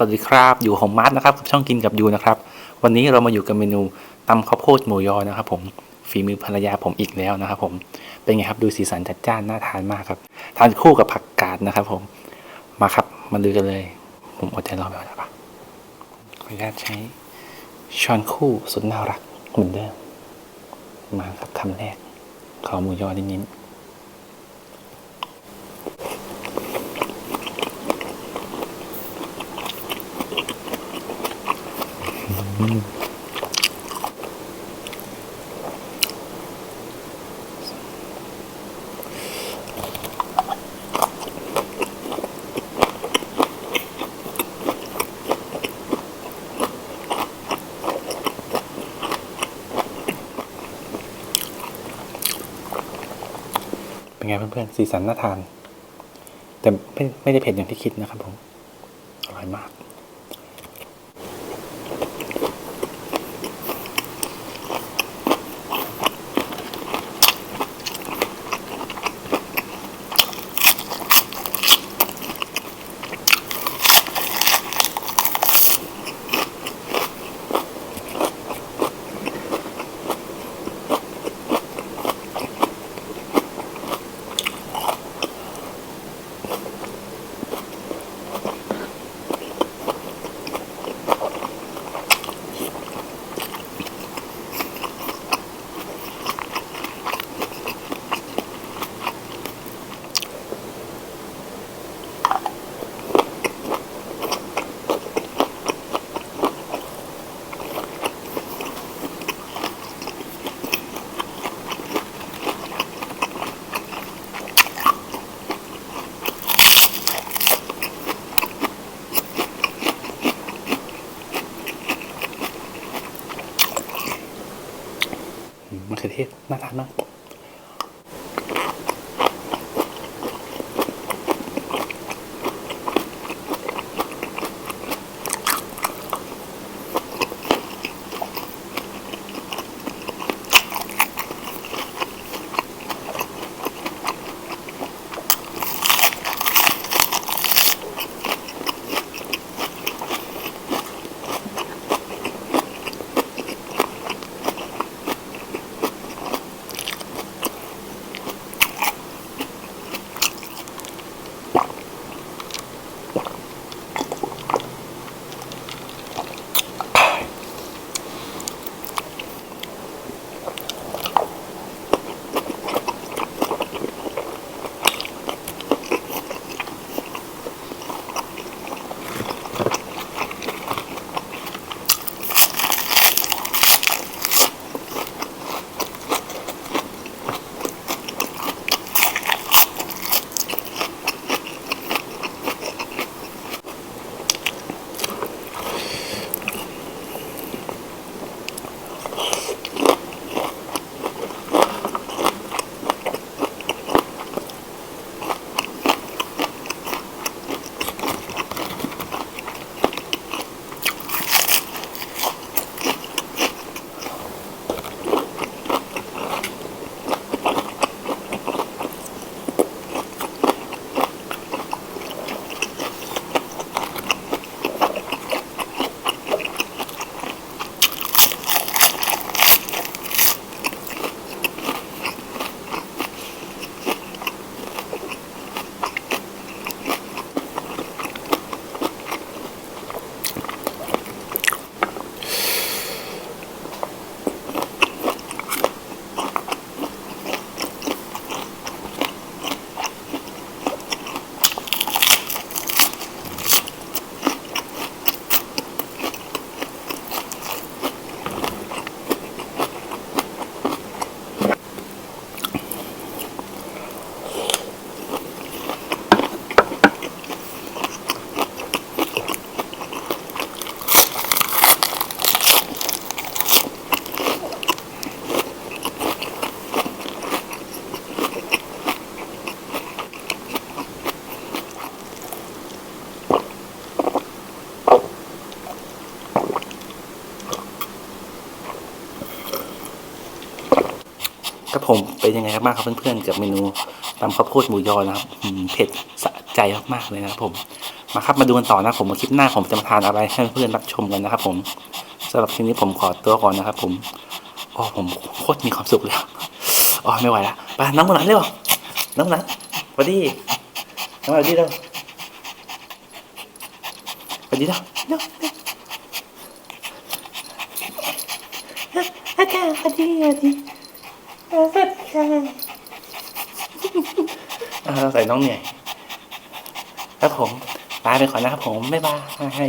สวัสดีครับอยู่ของมาร์ทนะครับกับช่องกินกับยูนะครับ วันนี้เรามาอยู่กับเมนูตำข้าวโพดหมูยอนะครับ ผมฝีมือภรรยาผมอีกแล้วนะครับ ผมเป็นไงครับดูสีสันจัดจ้านน่าทานมากครับทานคู่กับผักกาดนะครับ ผมมาครับมาดูกันเลย ผมอดใจรอไม่ไหวแล้วปะขออนุญาตใช้ช้อนคู่สุดน่ารักเหมือนเดิมมาครับคำแรกขอหมูยอนิดๆ เป็นไงเพื่อนๆ สีสันน่าทาน แต่ไม่ไม่ได้เผ็ดอย่างที่คิดนะครับผม อร่อยมาก มะเขือเทศน่าท ครับผมเป็นยังไงครับบ้างครับเพื่อนๆกับเมนูตำข้าวโพดหมูยอนะครับเผ็ดสะใจมากๆเลยนะครับผมมาครับมาดูกันต่อนะผมว่าคลิปหน้าผมจะมาทานอะไรให้เพื่อนๆรับชมกันนะครับ ผมสำหรับคลิปนี้ผมขอตัวก่อนนะครับ ผมโอ้ผมโคตรมีความสุขเลยอ๋อไม่ไหวละไปน้องคนนั้นเร็วน้องคนนั้นสวัสดีน้องสวัสดีเร็วสวัสดีเร็วเร็วเร็วอาจารย์สวัสดีสวัสดี สวัสดีค่ะอ่าใส่น้องเหนื่อยครับผมลาไปก่อนนะครับผม บ๊ายบาย